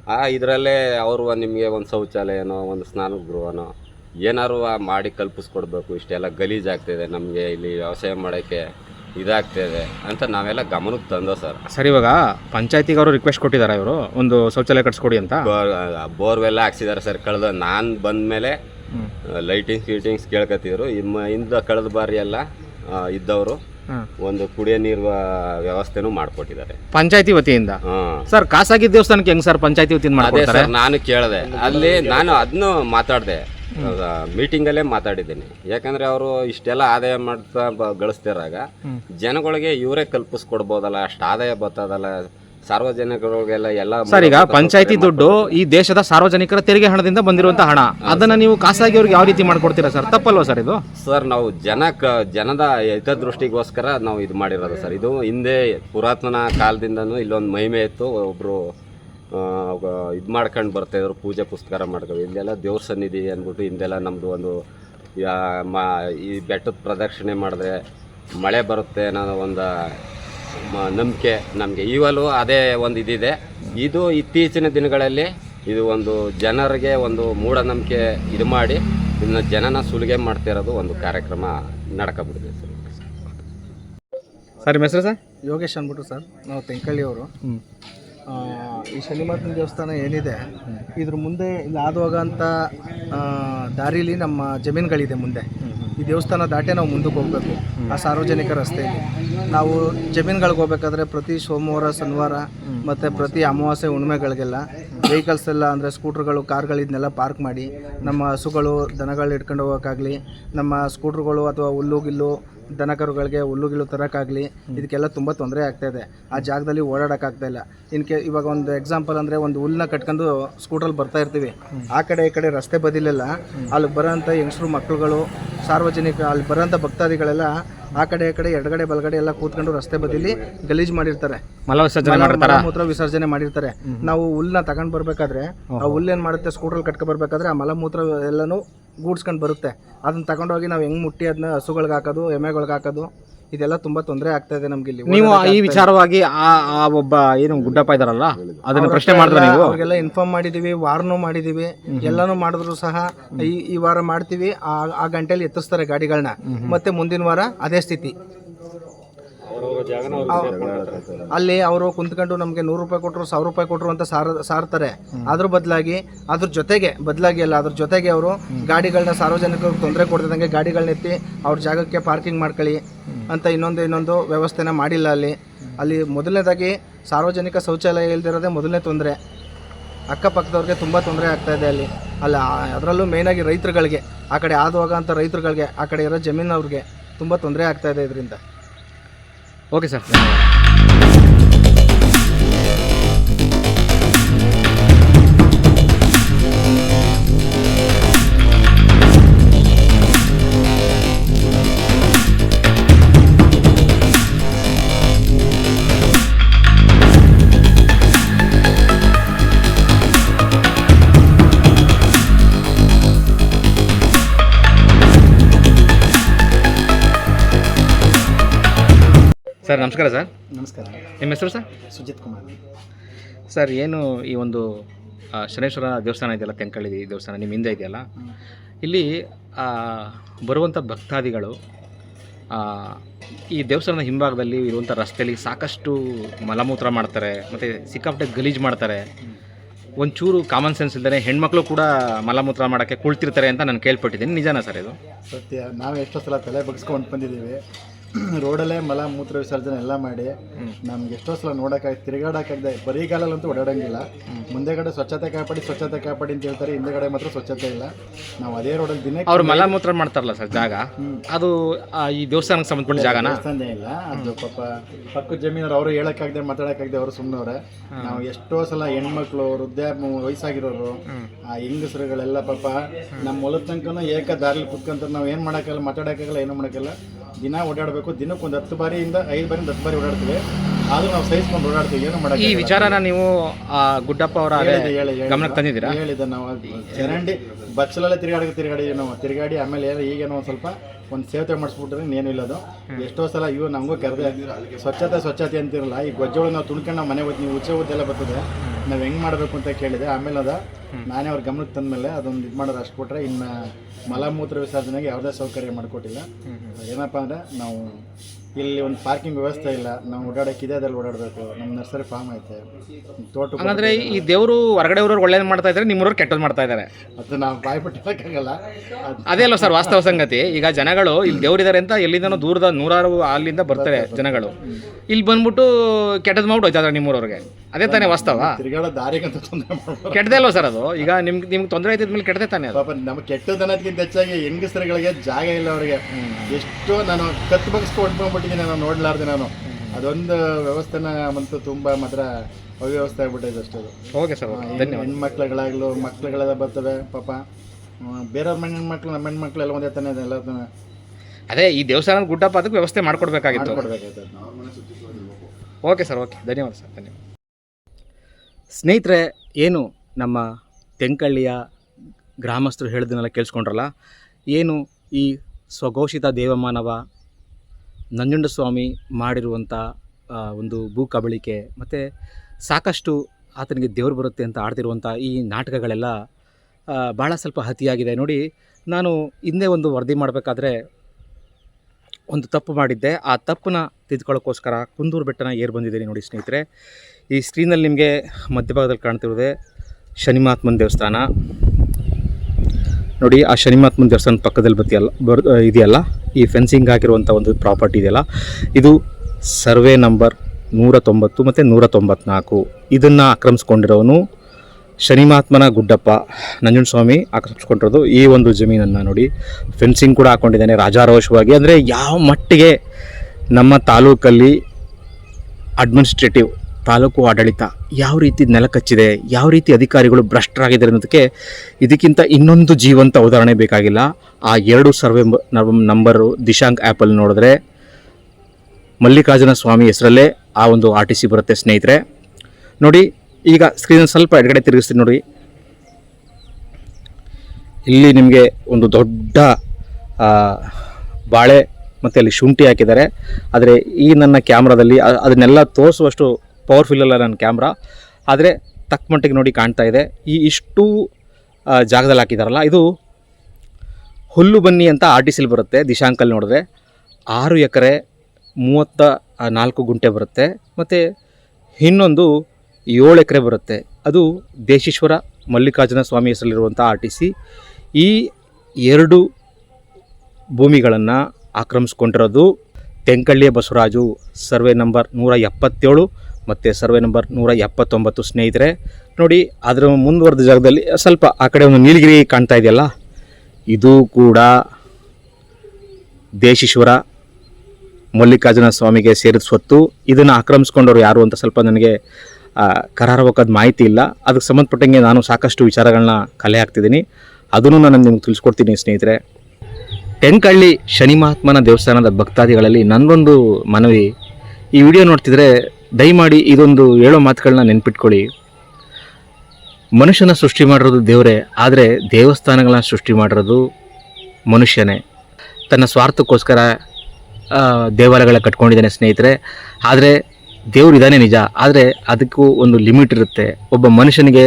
ಆ ಇದರಲ್ಲೇ ಅವರು ನಿಮಗೆ ಒಂದು ಶೌಚಾಲಯನೋ ಒಂದು ಸ್ನಾನ ಗೃಹನೋ ಏನಾರು ಮಾಡಿ ಕಲ್ಪಿಸ್ಕೊಡ್ಬೇಕು ಇಷ್ಟೆಲ್ಲ ಗಲೀಜಾಗ್ತಿದೆ ನಮಗೆ ಇಲ್ಲಿ ವ್ಯವಸಾಯ ಮಾಡೋಕ್ಕೆ. ಇದಾಗ್ತಿದೆ ಅಂತ ನಾವೆಲ್ಲ ಗಮನಕ್ಕೆ ತಂದೋ ಸರ್. ಸರ್ ಇವಾಗ ಪಂಚಾಯತಿಗೆ ಅವರು ರಿಕ್ವೆಸ್ಟ್ ಕೊಟ್ಟಿದ್ದಾರೆ ಇವರು. ಒಂದು ಶೌಚಾಲಯ ಕಟ್ಸ್ಕೊಡಿ ಅಂತ. ಬೋರ್ವೆಲ್ಲ ಹಾಕ್ಸಿದ್ದಾರೆ ಸರ್. ಕಳೆದ ನಾನು ಬಂದ ಮೇಲೆ ಲೈಟಿಂಗ್ಸ್ ಗೀಟಿಂಗ್ಸ್ ಕೇಳ್ಕತ್ತಿದ್ರು. ಇಮ್ಮ ಇಂದ ಕಳೆದ ಬಾರಿ ಎಲ್ಲ ಇದ್ದವರು ಒಂದು ಕುಡಿಯೋ ನೀರು ವ್ಯವಸ್ಥೆನೂ ಮಾಡಿಕೊಟ್ಟಿದ್ದಾರೆ. ಪಂಚಾಯತಿ ವತಿಯಿಂದ? ಸರ್ ಖಾಸಗಿ ದೇವಸ್ಥಾನಕ್ಕೆ ಹೆಂಗ್ ಸರ್ ಪಂಚಾಯತಿ ವತಿಯಿಂದ ಮಾಡಿದೆ ಸರ್ ನಾನು ಕೇಳಿದೆ. ಅಲ್ಲಿ ನಾನು ಅದನ್ನು ಮಾತಾಡಿದೆ. ಮೀಟಿಂಗಲ್ಲೇ ಮಾತಾಡಿದ್ದೀನಿ. ಯಾಕಂದ್ರೆ ಅವರು ಇಷ್ಟೆಲ್ಲ ಆದಾಯ ಮಾಡ್ತಾ ಬ- ಗಳಿಸ್ತಿರಾಗ ಜನಗಳಿಗೆ ಇವರೇ ಕಲ್ಪಿಸ್ಕೊಡ್ಬೋದಲ್ಲ ಅಷ್ಟು ಆದಾಯ ಬರ್ತದಲ್ಲ ಸಾರ್ವಜನಿಕರಿಗೆಲ್ಲ ಎಲ್ಲ ಸರ್ ಈಗ ಪಂಚಾಯತಿ ದುಡ್ಡು ಈ ದೇಶದ ಸಾರ್ವಜನಿಕರ ತೆರಿಗೆ ಹಣದಿಂದ ಬಂದಿರುವಂತ ಹಣ ಅದನ್ನ ನೀವು ಖಾಸಗಿ ಅವ್ರಿಗೆ ಯಾವ ರೀತಿ ಮಾಡ್ಕೊಡ್ತೀರಾ ಸರ್? ತಪ್ಪಲ್ವಾ ಸರ್ ಇದು? ಸರ್ ನಾವು ಜನ ಜನದ ಹಿತದೃಷ್ಟಿಗೋಸ್ಕರ ನಾವು ಇದು ಮಾಡಿರೋದು ಸರ್. ಇದು ಹಿಂದೆ ಪುರಾತನ ಕಾಲದಿಂದನೂ ಇಲ್ಲೊಂದು ಮಹಿಮೆ ಇತ್ತು ಒಬ್ಬರು ಇದು ಮಾಡ್ಕೊಂಡು ಬರ್ತಾಯಿದ್ರು ಪೂಜೆ ಪುಸ್ತಕ ಮಾಡ್ಕೊಂಡು. ಇಲ್ಲೆಲ್ಲ ದೇವ್ರ ಸನ್ನಿಧಿ ಅಂದ್ಬಿಟ್ಟು ಹಿಂದೆಲ್ಲ ನಮ್ಮದು ಒಂದು ಯಾ- ಮ ಈ ಬೆಟ್ಟದ ಪ್ರದಕ್ಷಿಣೆ ಮಾಡಿದ್ರೆ ಮಳೆ ಬರುತ್ತೆ ಅನ್ನೋ ಒಂದು ಮ- ನಂಬಿಕೆ ನಮಗೆ. ಈವಲ್ಲೂ ಅದೇ ಒಂದು ಇದಿದೆ. ಇದು ಇತ್ತೀಚಿನ ದಿನಗಳಲ್ಲಿ ಇದು ಒಂದು ಜನರಿಗೆ ಒಂದು ಮೂಢನಂಬಿಕೆ ಇದು ಮಾಡಿ ಇದನ್ನ ಜನನ ಸುಲಿಗೆ ಮಾಡ್ತಿರೋದು ಒಂದು ಕಾರ್ಯಕ್ರಮ ನಡ್ಕೊಬಿಡಿದೆ ಸರ್. ಸರ್ ನಿಮ್ಮ ಹೆಸರು ಸರ್? ಯೋಗೇಶ್ ಅಂದ್ಬಿಟ್ಟು ಸರ್. ನಾವು ತೆಂಕಳ್ಳಿಯವರು ಈ ಶನಿಮಾತನ ದೇವಸ್ಥಾನ ಏನಿದೆ, ಇದ್ರ ಮುಂದೆ ಇಲ್ಲಿ ಹಾದುವಾಗಂಥ ದಾರಿಲಿ ನಮ್ಮ ಜಮೀನುಗಳಿದೆ ಮುಂದೆ. ಈ ದೇವಸ್ಥಾನ ದಾಟೆ ನಾವು ಮುಂದಕ್ಕೆ ಹೋಗಬೇಕು, ಆ ಸಾರ್ವಜನಿಕ ರಸ್ತೆಯಲ್ಲಿ. ನಾವು ಜಮೀನುಗಳಿಗೆ ಹೋಗ್ಬೇಕಾದ್ರೆ ಪ್ರತಿ ಸೋಮವಾರ, ಶನಿವಾರ, ಮತ್ತು ಪ್ರತಿ ಅಮಾವಾಸ್ಯೆ ಹುಣ್ಮೆಗಳಿಗೆಲ್ಲ ವೆಹಿಕಲ್ಸ್ ಎಲ್ಲ ಅಂದರೆ ಸ್ಕೂಟ್ರ್ಗಳು, ಕಾರ್ಗಳು ಇದನ್ನೆಲ್ಲ ಪಾರ್ಕ್ ಮಾಡಿ, ನಮ್ಮ ಹಸುಗಳು, ದನಗಳು ಇಟ್ಕೊಂಡು ಹೋಗೋಕ್ಕಾಗಲಿ, ನಮ್ಮ ಸ್ಕೂಟ್ರುಗಳು ಅಥವಾ ಹುಲ್ಲು, ಗಿಲ್ಲು ದನಕರುಗಳಿಗೆ ಹುಲ್ಲು ಗಿಲ್ಲು ತರೋಕ್ಕಾಗಲಿ ಇದಕ್ಕೆಲ್ಲ ತುಂಬ ತೊಂದರೆ ಆಗ್ತಾ ಇದೆ. ಆ ಜಾಗದಲ್ಲಿ ಓಡಾಡೋಕ್ಕಾಗ್ತಾ ಇಲ್ಲ. ಇನ್ಕೆ ಇವಾಗ ಒಂದು ಎಕ್ಸಾಂಪಲ್ ಅಂದರೆ ಒಂದು ಹುಲ್ಲನ್ನ ಕಟ್ಕೊಂಡು ಸ್ಕೂಟ್ರಲ್ಲಿ ಬರ್ತಾ ಇರ್ತೀವಿ. ಆ ಕಡೆ ಈ ಕಡೆ ರಸ್ತೆ ಬದಿಲೆಲ್ಲ ಅಲ್ಲಿ ಬರೋಂಥ ಹೆಂಗಸರು ಮಕ್ಕಳುಗಳು ಸಾರ್ವಜನಿಕ ಅಲ್ಲಿ ಬರೋಂಥ ಭಕ್ತಾದಿಗಳೆಲ್ಲ ಆ ಕಡೆ ಈ ಕಡೆ ಎಡಗಡೆ ಬಲಗಡೆ ಎಲ್ಲ ಕೂತ್ಕೊಂಡು ರಸ್ತೆ ಬದಿಲಿ ಗಲೀಜ್ ಮಾಡಿರ್ತಾರೆ. ಮಲಮೂತ್ರ ವಿಸರ್ಜನೆ ಮಾಡಿರ್ತಾರೆ. ನಾವು ಹುಲ್ಲನ್ನ ತಗೊಂಡ್ ಬರ್ಬೇಕಾದ್ರೆ ಆ ಹುಲ್ಲೇನ್ ಮಾಡುತ್ತೆ ಸ್ಕೂಟ್ರಲ್ಲಿ ಕಟ್ಕೊ ಬರ್ಬೇಕಾದ್ರೆ ಆ ಮಲಮೂತ್ರ ಎಲ್ಲಾನು ಗೂಡ್ಸ್ಕೊಂಡು ಬರುತ್ತೆ. ಅದನ್ನ ತಗೊಂಡೋಗಿ ನಾವು ಹೆಂಗ್ ಮುಟ್ಟಿ ಅದನ್ನ ಹಸುಗಳಿಗೆ ಹಾಕೋದು ಎಮ್ಮೆಗಳಿಗೆ ಹಾಕೋದು ಇದೆಲ್ಲ ತುಂಬಾ ತೊಂದರೆ ಆಗ್ತಾ ಇದೆ ನಮ್ಗೆ ಇಲ್ಲಿ. ನೀವು ಈ ವಿಚಾರವಾಗಿ ಆ ಆ ಒಬ್ಬ ಏನು ಗುಡ್ಡಪ್ಪ ಇದಾರಲ್ಲ ಅದನ್ನ ಪ್ರಶ್ನೆ ಮಾಡಿದ್ರೆ ನೀವು? ಅವ್ರಿಗೆಲ್ಲ ಇನ್ಫಾರ್ಮ್ ಮಾಡಿದೀವಿ ವಾರ್ನು ಮಾಡಿದೀವಿ ಎಲ್ಲಾನು ಮಾಡಿದ್ರು ಸಹ. ಈ ಈ ವಾರ ಮಾಡ್ತೀವಿ ಆ ಆ ಗಂಟೆಲಿ ಎತ್ತಿಸ್ತಾರೆ ಗಾಡಿಗಳನ್ನ ಮತ್ತೆ ಮುಂದಿನ ವಾರ ಅದೇ ಸ್ಥಿತಿ. ಅಲ್ಲಿ ಅವರು ಕುಂತ್ಕೊಂಡು ನಮಗೆ ನೂರು ರೂಪಾಯಿ ಕೊಟ್ಟರು ಸಾವಿರ ರೂಪಾಯಿ ಕೊಟ್ಟರು ಅಂತ ಸಾರ ಸಾರ್ತಾರೆ. ಅದ್ರ ಬದಲಾಗಿ ಅದ್ರ ಜೊತೆಗೆ ಬದಲಾಗಿ ಅಲ್ಲ ಅದ್ರ ಜೊತೆಗೆ ಅವರು ಗಾಡಿಗಳನ್ನ ಸಾರ್ವಜನಿಕರಿಗೆ ತೊಂದರೆ ಕೊಡ್ತಿದ್ದಂಗೆ ಗಾಡಿಗಳನ್ನ ಎತ್ತಿ ಅವ್ರ ಜಾಗಕ್ಕೆ ಪಾರ್ಕಿಂಗ್ ಮಾಡ್ಕೊಳ್ಳಿ ಅಂತ ಇನ್ನೊಂದು ಇನ್ನೊಂದು ವ್ಯವಸ್ಥೆನ ಮಾಡಿಲ್ಲ ಅಲ್ಲಿ. ಅಲ್ಲಿ ಮೊದಲನೇದಾಗಿ ಸಾರ್ವಜನಿಕ ಶೌಚಾಲಯ ಇಲ್ದಿರೋದೇ ಮೊದಲನೇ ತೊಂದರೆ. ಅಕ್ಕಪಕ್ಕದವ್ರಿಗೆ ತುಂಬ ತೊಂದರೆ ಆಗ್ತಾ ಇದೆ ಅಲ್ಲಿ. ಅಲ್ಲ ಅದರಲ್ಲೂ ಮೇಯ್ನಾಗಿ ರೈತರುಗಳಿಗೆ ಆ ಕಡೆ ಆದವಾಗ ಅಂತ ರೈತರುಗಳಿಗೆ ಆ ಕಡೆ ಇರೋ ಜಮೀನವ್ರಿಗೆ ತುಂಬ ತೊಂದರೆ ಆಗ್ತಾ ಇದೆ ಇದರಿಂದ. ಓಕೆ ಸರ್ ಸರ್ ನಮಸ್ಕಾರ ಸರ್. ನಮಸ್ಕಾರ. ನಿಮ್ಮ ಹೆಸರು ಸರ್? ಸುಜಿತ್ ಕುಮಾರ್. ಸರ್ ಏನು ಈ ಒಂದು ಆ, ಶನೇಶ್ವರ ದೇವಸ್ಥಾನ ಇದೆಯಲ್ಲ ತೆಂಕಳ್ಳಿ ದೇವಸ್ಥಾನ ನಿಮ್ಮ ಹಿಂದೆ ಇದೆಯಲ್ಲ? ಇಲ್ಲಿ ಆ, ಬರುವಂಥ ಭಕ್ತಾದಿಗಳು ಆ, ಈ ದೇವಸ್ಥಾನದ ಹಿಂಭಾಗದಲ್ಲಿ ಇರುವಂಥ ರಸ್ತೆಯಲ್ಲಿ ಸಾಕಷ್ಟು ಮಲಮೂತ್ರ ಮಾಡ್ತಾರೆ ಮತ್ತು ಸಿಕ್ಕಾಪಟ್ಟೆ ಗಲೀಜು ಮಾಡ್ತಾರೆ. ಒಂಚೂರು ಕಾಮನ್ ಸೆನ್ಸ್ ಇಲ್ದೇ ಹೆಣ್ಮಕ್ಳು ಕೂಡ ಮಲಮೂತ್ರ ಮಾಡೋಕ್ಕೆ ಕುಳ್ತಿರ್ತಾರೆ ಅಂತ ನಾನು ಕೇಳ್ಪಟ್ಟಿದ್ದೀನಿ. ನಿಜಾನಾ ಸರ್ ಇದು? ಸತ್ಯ. ನಾವು ಎಷ್ಟೋ ಸಲ ತಲೆ ಬಗ್ಸ್ಕೊಂಡು ಬಂದಿದ್ದೀವಿ. ರೋಡಲ್ಲೇ ಮಲ ಮೂತ್ರ ವಿಸರ್ಜನೆ ಎಲ್ಲ ಮಾಡಿ ನಮ್ಗೆ ಎಷ್ಟೋ ಸಲ ನೋಡೋಕ್ಕಾಗ ತಿರುಗಾಡೋಕ್ಕಾಗದೆ ಬರೀಗಾಲಲ್ಲಂತೂ ಓಡಾಡಂಗಿಲ್ಲ. ಮುಂದೆಗಡೆ ಸ್ವಚ್ಛತೆ ಕಾಪಾಡಿ ಸ್ವಚ್ಛತೆ ಕಾಪಾಡಿ ಅಂತ ಹೇಳ್ತಾರೆ ಹಿಂದೆಗಡೆ ಮಾತ್ರ ಸ್ವಚ್ಛತೆ ಇಲ್ಲ. ನಾವು ಅದೇ ರೋಡಲ್ಲಿ ದಿನ ಅವ್ರು ಮಲ ಮೂತ್ರ ಮಾಡ್ತಾರಲ್ಲ ಸರ್ ಜಾಗ? ಅದು ಆ, ಈ ದೇವಸ್ಥಾನಕ್ಕೆ ಸಂಬಂಧಪಟ್ಟ ಜಾಗ ದೇವಸ್ಥಾನ ಇಲ್ಲ. ಅದು ಪಾಪ ಪಕ್ಕದ ಜಮೀನವ್ರು ಅವರು ಹೇಳಕ್ಕಾಗದೆ ಮಾತಾಡಕ್ಕಾಗದೆ ಅವರು ಸುಮ್ಮನವ್ರೆ ನಾವು ಎಷ್ಟೋ ಸಲ ಹೆಣ್ಮಕ್ಳು ವೃದ್ಧಾಪ್ಯ ವಯಸ್ಸಾಗಿರೋರು ಆ ಹೆಂಗಸರುಗಳೆಲ್ಲ ಪಾಪ ನಮ್ಮ ಹೊಲದ ತನಕನೂ ಏಕ ದಾರಿಲಿ ಕುತ್ಕೊಂತಾರೆ. ನಾವು ಏನು ಮಾಡೋಕ್ಕಾಗಲ್ಲ ಮಾತಾಡೋಕ್ಕಾಗಲ್ಲ ಏನೂ ಮಾಡೋಕ್ಕಾಗಲ್ಲ. ದಿನ ಓಡಾಡಬೇಕು. ದಿನಕ್ಕೊಂದು ಹತ್ತು ಬಾರಿಯಿಂದ ಐದು ಬಾರಿಯಿಂದ ಹತ್ತು ಬಾರಿ ಓಡಾಡ್ತೀವಿ. ಆದರೂ ನಾವು ಸಹಿಸ್ಕೊಂಡು ಓಡಾಡ್ತೀವಿ ಏನು ಈ ವಿಚಾರನ ನೀವು ಆ, ಗುಡ್ಡಪ್ಪ ಅವರ ಹೇಳಿದೆ, ಹೇಳಿ, ಹೇಳಿ. ಗಮನಕ್ಕೆ ತಂದಿದ್ದೀರಾ? ನಾವು ಅದು ಚರಂಡಿ ಬಚ್ಚಲಲ್ಲೇ ತಿರುಗಾಡಿ ತಿರುಗಾಡಿ ನಾವು ತಿರುಗಾಡಿ ಆಮೇಲೆ ಏನೋ ಈಗೇನೋ ಒಂದು ಸ್ವಲ್ಪ ಒಂದು ಸೇವತೆ ಮಾಡಿಸ್ಬಿಟ್ರೆ ಇನ್ನೇನು ಇಲ್ಲ ಅದು. ಎಷ್ಟೋ ಸಲ ಇವು ನಮಗೂ ಕರೆದೆ. ಸ್ವಚ್ಛತೆ ಸ್ವಚ್ಛತೆ ಅಂತಿರಲ್ಲ. ಈ ಗೊಜ್ಜೋಳು ನಾವು ತುಣ್ಕೊಂಡು ನಾವು ಮನೆ ನೀವು ಉಚ್ಚೆ ಉದ್ದೆಲ್ಲ ಬರ್ತದೆ. ನಾವು ಹೆಂಗೆ ಮಾಡಬೇಕು ಅಂತ ಕೇಳಿದೆ. ಆಮೇಲೆ ಅದ ನಾನೇ ಅವ್ರ ಗಮನಕ್ಕೆ ತಂದಮೇಲೆ ಅದೊಂದು ಇದು ಮಾಡೋದು ಅಷ್ಟು ಕೊಟ್ಟರೆ ಇನ್ನು ಮಲಮೂತ್ರ ವಿಸರ್ಜನೆಗೆ ಯಾವುದೇ ಸೌಕರ್ಯ ಮಾಡಿಕೊಟ್ಟಿಲ್ಲ. ಏನಪ್ಪ ಅಂದರೆ ನಾವು ಇಲ್ಲಿ ಒಂದು ಪಾರ್ಕಿಂಗ್ ವ್ಯವಸ್ಥೆ ಇಲ್ಲ. ನಾವು ಓಡಾಡೋಕೆ ಇದೆ ಅದ್ರಲ್ಲಿ ಓಡಾಡಬೇಕು. ನಮ್ಮ ನರ್ಸರಿ ಫಾರ್ಮ್ ಐತೆ. ತೋಟ ಅಂದರೆ ಈ ದೇವರು ಹೊರಗಡೆ ಊರವ್ರು ಒಳ್ಳೇದು ಮಾಡ್ತಾ ಇದ್ದಾರೆ ನಿಮ್ಮೂರವ್ರು ಕೆಟ್ಟದ್ದು ಮಾಡ್ತಾ ಇದ್ದಾರೆ ಅದು ನಾವು ಬಾಯ್ಬಿಟ್ಟಿರೋಕ್ಕಾಗಲ್ಲ. ಅದೇ ಅಲ್ಲ ಸರ್ ವಾಸ್ತವ ಸಂಗತಿ. ಈಗ ಜನಗಳು ಇಲ್ಲಿ ದೇವರಿದ್ದಾರೆ ಅಂತ ಎಲ್ಲಿಂದನೋ ದೂರದ ನೂರಾರು ಅಲ್ಲಿಂದ ಬರ್ತಾರೆ ಜನಗಳು. ಇಲ್ಲಿ ಬಂದ್ಬಿಟ್ಟು ಕೆಟ್ಟದ್ದು ಮಾಡ್ಬಿಟ್ಟು ಹೋಯ್ತಾರೆ ನಿಮ್ಮೂರವ್ರಿಗೆ ಅದೇ ತಾನೇ ವಾಸ್ತವ. ತಿರುಗಾಡೋ ದಾರಿಗಂತ ತೊಂದರೆ ಮಾಡ್ಬೋದು ಕೆಟ್ಟದೇ ಅಲ್ವಾ ಸರ್ ಅದು? ಈಗ ನಿಮ್ಗೆ ನಿಮ್ಗೆ ತೊಂದರೆ ಆಯ್ತಿದ ಮೇಲೆ ಕೆಟ್ಟದೇ ತಾನೇ ಅದು? ಪಾಪ ನಮಗೆ ಕೆಟ್ಟದನ್ನೋದಕ್ಕಿಂತ ಹೆಚ್ಚಾಗಿ ಹೆಂಗಸರುಗಳಿಗೆ ಜಾಗ ಇಲ್ಲ ಅವರಿಗೆ. ಎಷ್ಟು ನಾನು ಕತ್ತು ಬಗ್ಸ್ಕೊಂಡು ಬಂದ್ಬಿಟ್ಟಿದ್ದೀನಿ ನಾನು ನೋಡ್ಲಾರ್ದೆ ನಾನು. ಅದೊಂದು ವ್ಯವಸ್ಥೆನ ಮತ್ತು ತುಂಬ ಮಾತ್ರ ಅವ್ಯವಸ್ಥೆ ಆಗ್ಬಿಟ್ಟಿದೆ ಅಷ್ಟೇ ಅದು. ಓಕೆ ಸರ್ ಹೆಣ್ಮಕ್ಳುಗಳಾಗಲು ಮಕ್ಳುಗಳೆಲ್ಲ ಬರ್ತವೆ ಪಾಪ. ಬೇರೆಯವ್ರ ಮನೆ ಹೆಣ್ಮಕ್ಳು ನಮ್ಮ ಹೆಣ್ಮಕ್ಳು ಎಲ್ಲ ಒಂದೇ ತಾನೇ ಎಲ್ಲ ಅದೇ ಈ ದೇವಸ್ಥಾನದ ಗುಡ್ಡಪ್ಪ ಅದಕ್ಕೆ ವ್ಯವಸ್ಥೆ ಮಾಡ್ಕೊಡ್ಬೇಕಾಗಿತ್ತು. Okay sir okay. ಧನ್ಯವಾದ ಸರ್ ಧನ್ಯವಾದ. ಸ್ನೇಹಿತರೆ, ಏನು ನಮ್ಮ ತೆಂಕಳ್ಳಿಯ ಗ್ರಾಮಸ್ಥರು ಹೇಳಿದನ್ನೆಲ್ಲ ಕೇಳಿಸ್ಕೊಂಡ್ರಲ್ಲ? ಏನು ಈ ಸ್ವಘೋಷಿತ ದೇವಮಾನವ ನಂಜುಂಡಸ್ವಾಮಿ ಮಾಡಿರುವಂಥ ಒಂದು ಭೂ ಕಬಳಿಕೆ ಮತ್ತು ಸಾಕಷ್ಟು ಆತನಿಗೆ ದೇವರು ಬರುತ್ತೆ ಅಂತ ಆಡ್ತಿರುವಂಥ ಈ ನಾಟಕಗಳೆಲ್ಲ ಭಾಳ ಸ್ವಲ್ಪ ಅತಿಯಾಗಿದೆ. ನೋಡಿ, ನಾನು ಹಿಂದೆ ಒಂದು ವರದಿ ಮಾಡಬೇಕಾದ್ರೆ ಒಂದು ತಪ್ಪು ಮಾಡಿದ್ದೆ. ಆ ತಪ್ಪನ್ನ ತಿದ್ಕೊಳ್ಳೋಕ್ಕೋಸ್ಕರ ಕುಂದೂರು ಬೆಟ್ಟನ ಏರ್ ಬಂದಿದ್ದೀನಿ ನೋಡಿ ಸ್ನೇಹಿತರೆ. ಈ ಸ್ಕ್ರೀನಲ್ಲಿ ನಿಮಗೆ ಮಧ್ಯಭಾಗದಲ್ಲಿ ಕಾಣ್ತಿರೋದೆ ಶನಿಮಾತ್ಮನ ದೇವಸ್ಥಾನ. ನೋಡಿ, ಆ ಶನಿಮಾತ್ಮನ ದೇವಸ್ಥಾನ ಪಕ್ಕದಲ್ಲಿ ಬತ್ತಿಯಲ್ಲ ಬರ್ ಇದೆಯಲ್ಲ? ಈ ಫೆನ್ಸಿಂಗ್ ಆಗಿರುವಂಥ ಒಂದು ಪ್ರಾಪರ್ಟಿ ಇದೆಯಲ್ಲ? ಇದು ಸರ್ವೆ ನಂಬರ್ ನೂರ ತೊಂಬತ್ತು ಮತ್ತು ನೂರ ತೊಂಬತ್ನಾಲ್ಕು ಇದನ್ನು ಆಕ್ರಮಿಸ್ಕೊಂಡಿರೋನು ಶನಿಮಾತ್ಮನ ಗುಡ್ಡಪ್ಪ, ನಂಜುಂಡಸ್ವಾಮಿ ಆಕರ್ಷಿಸ್ಕೊಂಡಿರೋದು ಈ ಒಂದು ಜಮೀನನ್ನು ನೋಡಿ. ಫೆನ್ಸಿಂಗ್ ಕೂಡ ಹಾಕ್ಕೊಂಡಿದ್ದಾನೆ ರಾಜಾರೋಷವಾಗಿ. ಅಂದರೆ ಯಾವ ಮಟ್ಟಿಗೆ ನಮ್ಮ ತಾಲೂಕಲ್ಲಿ ಅಡ್ಮಿನಿಸ್ಟ್ರೇಟಿವ್ ತಾಲೂಕು ಆಡಳಿತ ಯಾವ ರೀತಿ ನೆಲಕಚ್ಚಿದೆ ಯಾವ ರೀತಿ ಅಧಿಕಾರಿಗಳು ಭ್ರಷ್ಟರಾಗಿದ್ದಾರೆ ಅನ್ನೋದಕ್ಕೆ ಇದಕ್ಕಿಂತ ಇನ್ನೊಂದು ಜೀವಂತ ಉದಾಹರಣೆ ಬೇಕಾಗಿಲ್ಲ. ಆ ಎರಡು ಸರ್ವೆ ನಂಬರು ದಿಶಾಂಕ್ ಆ್ಯಪಲ್ಲಿ ನೋಡಿದ್ರೆ ಮಲ್ಲಿಕಾರ್ಜುನ ಸ್ವಾಮಿ ಹೆಸರಲ್ಲೇ ಆ ಒಂದು ಆರ್ ಟಿ ಸಿ ಬರುತ್ತೆ ಸ್ನೇಹಿತರೆ. ನೋಡಿ ಈಗ ಸ್ಕ್ರೀನ್ ಸ್ವಲ್ಪ ಎಡಗಡೆ ತಿರುಗಿಸ್ತೀನಿ ನೋಡಿ. ಇಲ್ಲಿ ನಿಮಗೆ ಒಂದು ದೊಡ್ಡ ಬಾಳೆ ಮತ್ತು ಅಲ್ಲಿ ಶುಂಠಿ ಹಾಕಿದ್ದಾರೆ. ಆದರೆ ಈ ನನ್ನ ಕ್ಯಾಮ್ರಾದಲ್ಲಿ ಅದನ್ನೆಲ್ಲ ತೋರಿಸುವಷ್ಟು ಪವರ್ಫುಲ್ ಅಲ್ಲ ನನ್ನ ಕ್ಯಾಮ್ರಾ. ಆದರೆ ತಕ್ಕ ಮಟ್ಟಿಗೆ ನೋಡಿ ಕಾಣ್ತಾ ಇದೆ. ಈ ಇಷ್ಟು ಜಾಗದಲ್ಲಿ ಹಾಕಿದಾರಲ್ಲ, ಇದು ಹುಲ್ಲು ಬನ್ನಿ ಅಂತ ಆರ್ ಟಿ ಸಿಲಿ ಬರುತ್ತೆ, ದಿಶಾಂಕಲ್ ನೋಡಿದ್ರೆ. ಆರು ಎಕರೆ ಮೂವತ್ತ ನಾಲ್ಕು ಗುಂಟೆ ಬರುತ್ತೆ. ಮತ್ತು ಇನ್ನೊಂದು ಏಳು ಎಕರೆ ಬರುತ್ತೆ. ಅದು ದೇಶೀಶ್ವರ ಮಲ್ಲಿಕಾರ್ಜುನ ಸ್ವಾಮಿ ಹೆಸರಲ್ಲಿರುವಂಥ ಆರ್ ಟಿ ಸಿ ಈ ಎರಡು ಭೂಮಿಗಳನ್ನು ಆಕ್ರಮಿಸ್ಕೊಂಡಿರೋದು ತೆಂಕಳ್ಳಿಯ ಬಸವರಾಜು, ಸರ್ವೆ ನಂಬರ್ ನೂರ ಎಪ್ಪತ್ತೇಳು ಮತ್ತು ಸರ್ವೆ ನಂಬರ್ ನೂರ ಎಪ್ಪತ್ತೊಂಬತ್ತು ಸ್ನೇಹಿತರೆ. ನೋಡಿ, ಅದರ ಮುಂದುವರೆದ ಜಾಗದಲ್ಲಿ ಸ್ವಲ್ಪ ಆ ಕಡೆ ಒಂದು ನೀಲಗಿರಿ ಕಾಣ್ತಾ ಇದೆಯಲ್ಲ? ಇದು ಕೂಡ ದೇಶೀಶ್ವರ ಮಲ್ಲಿಕಾರ್ಜುನ ಸ್ವಾಮಿಗೆ ಸೇರಿದ ಸ್ವತ್ತು. ಇದನ್ನು ಆಕ್ರಮಿಸ್ಕೊಂಡವ್ರು ಯಾರು ಅಂತ ಸ್ವಲ್ಪ ನನಗೆ ಆ, ಕರಾರವಾದ ಮಾಹಿತಿ ಇಲ್ಲ. ಅದಕ್ಕೆ ಸಂಬಂಧಪಟ್ಟಂಗೆ ನಾನು ಸಾಕಷ್ಟು ವಿಚಾರಗಳನ್ನ ಕಲೆ ಹಾಕ್ತಿದ್ದೀನಿ. ಅದನ್ನು ನಾನು ನಿಮ್ಗೆ ತಿಳಿಸ್ಕೊಡ್ತೀನಿ ಸ್ನೇಹಿತರೆ. ಟೆಂಕಳ್ಳಿ ಶನಿ ಮಹಾತ್ಮನ ದೇವಸ್ಥಾನದ ಭಕ್ತಾದಿಗಳಲ್ಲಿ ನನ್ನೊಂದು ಮನವಿ. ಈ ವಿಡಿಯೋ ನೋಡ್ತಿದ್ರೆ ದಯಮಾಡಿ ಇದೊಂದು ಹೇಳೋ ಮಾತುಗಳನ್ನ ನೆನ್ಪಿಟ್ಕೊಳ್ಳಿ. ಮನುಷ್ಯನ ಸೃಷ್ಟಿ ಮಾಡಿರೋದು ದೇವರೇ ಆದರೆ ದೇವಸ್ಥಾನಗಳನ್ನ ಸೃಷ್ಟಿ ಮಾಡಿರೋದು ಮನುಷ್ಯನೇ. ತನ್ನ ಸ್ವಾರ್ಥಕ್ಕೋಸ್ಕರ ದೇವಾಲಯಗಳ ಕಟ್ಕೊಂಡಿದ್ದಾನೆ ಸ್ನೇಹಿತರೆ. ಆದರೆ ದೇವ್ರು ಇದ್ದಾನೆ ನಿಜ, ಆದರೆ ಅದಕ್ಕೂ ಒಂದು ಲಿಮಿಟ್ ಇರುತ್ತೆ. ಒಬ್ಬ ಮನುಷ್ಯನಿಗೆ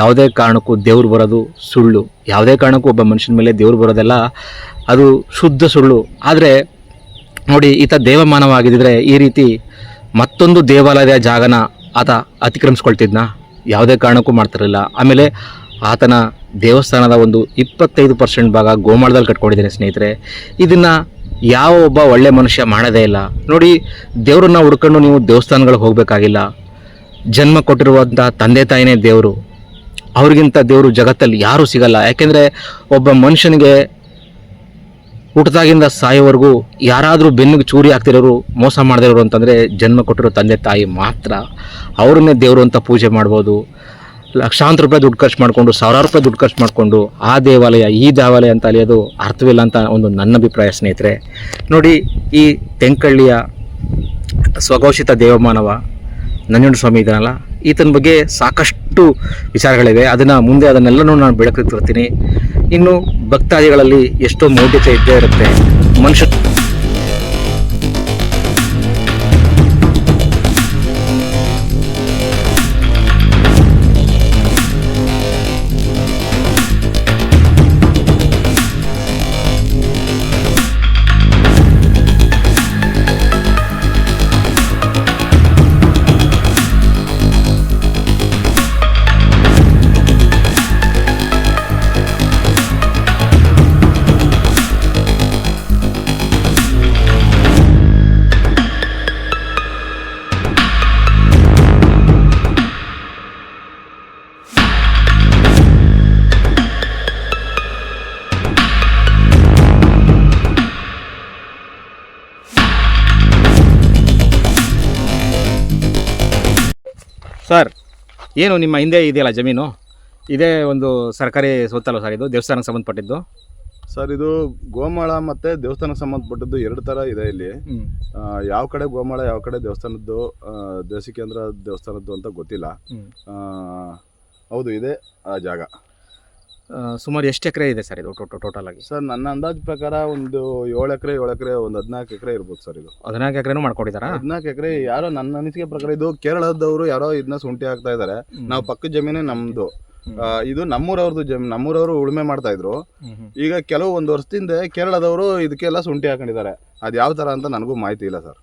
ಯಾವುದೇ ಕಾರಣಕ್ಕೂ ದೇವ್ರು ಬರೋದು ಸುಳ್ಳು. ಯಾವುದೇ ಕಾರಣಕ್ಕೂ ಒಬ್ಬ ಮನುಷ್ಯನ ಮೇಲೆ ದೇವ್ರು ಬರೋದೆಲ್ಲ ಅದು ಶುದ್ಧ ಸುಳ್ಳು. ಆದರೆ ನೋಡಿ, ಈತ ದೇವಮಾನವಾಗಿದ್ದರೆ ಈ ರೀತಿ ಮತ್ತೊಂದು ದೇವಾಲಯದ ಜಾಗನ ಆತ ಅತಿಕ್ರಮಿಸ್ಕೊಳ್ತಿದ್ನ? ಯಾವುದೇ ಕಾರಣಕ್ಕೂ ಮಾಡ್ತಿರಲಿಲ್ಲ. ಆಮೇಲೆ ಆತನ ದೇವಸ್ಥಾನದ ಒಂದು ಇಪ್ಪತ್ತೈದು ಪರ್ಸೆಂಟ್ ಭಾಗ ಗೋಮಾಳದಲ್ಲಿ ಕಟ್ಕೊಂಡಿದ್ದೇನೆ ಸ್ನೇಹಿತರೆ. ಇದನ್ನು ಯಾವ ಒಬ್ಬ ಒಳ್ಳೆ ಮನುಷ್ಯ ಮಾಡೋದೇ ಇಲ್ಲ. ನೋಡಿ, ದೇವ್ರನ್ನ ಹುಡ್ಕೊಂಡು ನೀವು ದೇವಸ್ಥಾನಗಳಿಗೆ ಹೋಗಬೇಕಾಗಿಲ್ಲ. ಜನ್ಮ ಕೊಟ್ಟಿರುವಂಥ ತಂದೆ ತಾಯಿನೇ ದೇವರು. ಅವ್ರಿಗಿಂತ ದೇವರು ಜಗತ್ತಲ್ಲಿ ಯಾರೂ ಸಿಗಲ್ಲ. ಯಾಕೆಂದರೆ ಒಬ್ಬ ಮನುಷ್ಯನಿಗೆ ಹುಟ್ಟದಾಗಿಂದ ಸಾಯೋವರೆಗೂ ಯಾರಾದರೂ ಬೆನ್ನಿಗೆ ಚೂರಿ ಹಾಕ್ತಿರೋರು, ಮೋಸ ಮಾಡದಿರೋರು ಅಂತಂದರೆ ಜನ್ಮ ಕೊಟ್ಟಿರೋ ತಂದೆ ತಾಯಿ ಮಾತ್ರ. ಅವ್ರನ್ನೇ ದೇವರು ಅಂತ ಪೂಜೆ ಮಾಡ್ಬೋದು. ಲಕ್ಷಾಂತರ ರೂಪಾಯಿ ದುಡ್ಡು ಖರ್ಚು ಮಾಡಿಕೊಂಡು, ಸಾವಿರಾರು ರೂಪಾಯಿ ದುಡ್ಡು ಖರ್ಚು ಮಾಡಿಕೊಂಡು ಆ ದೇವಾಲಯ, ಈ ದೇವಾಲಯ ಅಂತ ಅಲಿಯೋದು ಅರ್ಥವಿಲ್ಲ ಅಂತ ಒಂದು ನನ್ನ ಅಭಿಪ್ರಾಯ ಸ್ನೇಹಿತರೆ. ನೋಡಿ, ಈ ತೆಂಕಳ್ಳಿಯ ಸ್ವಘೋಷಿತ ದೇವಮಾನವ ನಂಜುಂಡ ಸ್ವಾಮಿ ಇದನ್ನಲ್ಲ ಈತನ ಬಗ್ಗೆ ಸಾಕಷ್ಟು ವಿಚಾರಗಳಿವೆ. ಅದನ್ನು ಮುಂದೆ ಅದನ್ನೆಲ್ಲನೂ ನಾನು ಬೆಳಕಿಗೆ ತರ್ತೀನಿ. ಇನ್ನು ಭಕ್ತಾದಿಗಳಲ್ಲಿ ಎಷ್ಟೋ ಮೌಢ್ಯತೆ ಇದ್ದೇ ಇರುತ್ತೆ. ಮನುಷ್ಯ ಏನು ನಿಮ್ಮ ಹಿಂದೆ ಇದೆಯಲ್ಲ ಜಮೀನು? ಇದೇ ಒಂದು ಸರ್ಕಾರಿ ಸ್ವತ್ತಲ್ಲ ಸರ್ ಇದು ದೇವಸ್ಥಾನಕ್ಕೆ ಸಂಬಂಧಪಟ್ಟಿದ್ದು? ಸರ್ ಇದು ಗೋಮಾಳ ಮತ್ತೆ ದೇವಸ್ಥಾನಕ್ಕೆ ಸಂಬಂಧಪಟ್ಟದ್ದು ಎರಡು ತರ ಇದೆ ಇಲ್ಲಿ. ಯಾವ ಕಡೆ ಗೋಮಾಳ ಯಾವ ಕಡೆ ದೇವಸ್ಥಾನದ್ದು ದೇಸಿಕೇಂದ್ರ ದೇವಸ್ಥಾನದ್ದು ಅಂತ ಗೊತ್ತಿಲ್ಲ. ಹೌದು ಇದೆ ಆ ಜಾಗ. ಸುಮಾರು ಎಷ್ಟು ಎಕರೆ ಇದೆ ಸರ್ ಇದು ಟೋಟಲ್ ಆಗಿ? ಸರ್ ನನ್ನ ಅಂದಾಜು ಪ್ರಕಾರ ಒಂದು ಏಳು ಎಕರೆ ಏಳು ಎಕರೆ ಒಂದು ಹದಿನಾಲ್ಕು ಎಕರೆ ಇರ್ಬೋದು ಸರ್ ಇದು. ಹದಿನಾಲ್ಕು ಎಕರೆನೂ ಮಾಡ್ಕೊಂಡಿದ್ದಾರೆ ಹದಿನಾಲ್ಕು ಎಕರೆ ಯಾರೋ ನನ್ನ ಅನಿಸಿಕೆ ಪ್ರಕಾರ ಇದು ಕೇರಳದವರು ಯಾರೋ ಇದನ್ನ ಶುಂಠಿ ಹಾಕ್ತಾ ಇದ್ದಾರೆ ನಾವು ಪಕ್ಕದ ಜಮೀನೇ ನಮ್ದು. ಇದು ನಮ್ಮೂರವ್ರದ್ದು ಜಮೀನು ನಮ್ಮೂರವರು ಉಳುಮೆ ಮಾಡ್ತಾ ಇದ್ರು. ಈಗ ಕೆಲವು ಒಂದು ವರ್ಷದಿಂದ ಕೇರಳದವರು ಇದಕ್ಕೆಲ್ಲ ಶುಂಠಿ ಹಾಕೊಂಡಿದ್ದಾರೆ ಅದು ಯಾವ ತರ ಅಂತ ನನಗೂ ಮಾಹಿತಿ ಇಲ್ಲ ಸರ್.